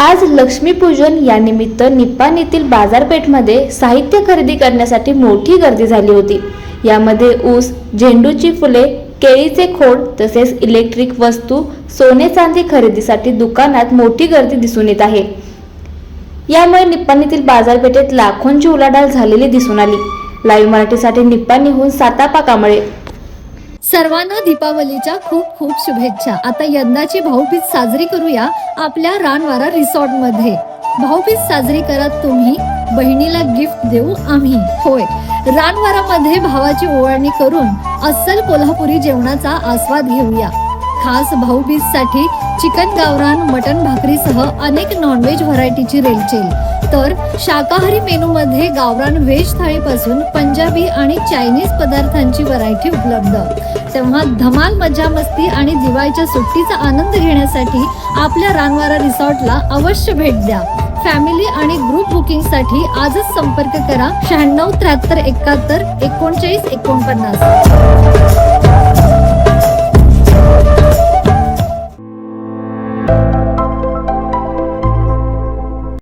आज लक्ष्मीपूजन या निमित्त येथील बाजारपेठमध्ये साहित्य खरेदी करण्यासाठी मोठी गर्दी झाली होती. यामध्ये ऊस झेंडूची फुले केळीचे खोड तसेच इलेक्ट्रिक वस्तू सोने चांदी खरेदीसाठी दुकानात मोठी गर्दी दिसून येत आहे. यामुळे निप्पाणीतील येथील बाजारपेठेत लाखोंची उलाढाल झालेली दिसून आली. लाईव्ह मराठीसाठी निप्पाणीहून सातापा कांबळे. सर्वांना दीपावलीच्या खूप खूप शुभेच्छा. आता यंदाची भाऊबीज साजरी करूया आपल्या रानवारा रिसॉर्टमध्ये भाऊबीज साजरी करत तुम्ही बहिणीला गिफ्ट देऊ आम्ही. होय. रानवारामध्ये भावाची ओवाळणी करून अस्सल कोल्हापुरी जेवणाचा आस्वाद घेऊया. खास भाऊबीजसाठी चिकन गावरान मटन भाकरीसह अनेक नॉनव्हेज व्हरायटीची रेलचेल. तर शाकाहारी मेनू मध्ये गावरान व्हेज थाळीपासून पंजाबी आणि चायनीज पदार्थांची व्हरायटी उपलब्ध. तेव्हा धमाल मजा मस्ती आणि दिवाळीच्या सुट्टीचा आनंद घेण्यासाठी आपल्या रानवारा रिसॉर्टला अवश्य भेट द्या. फॅमिली आणि ग्रुप बुकिंगसाठी आजच संपर्क करा. शहाण्णव त्र्याहत्तर एकाहत्तर एकोणचाळीस एकोणपन्नास.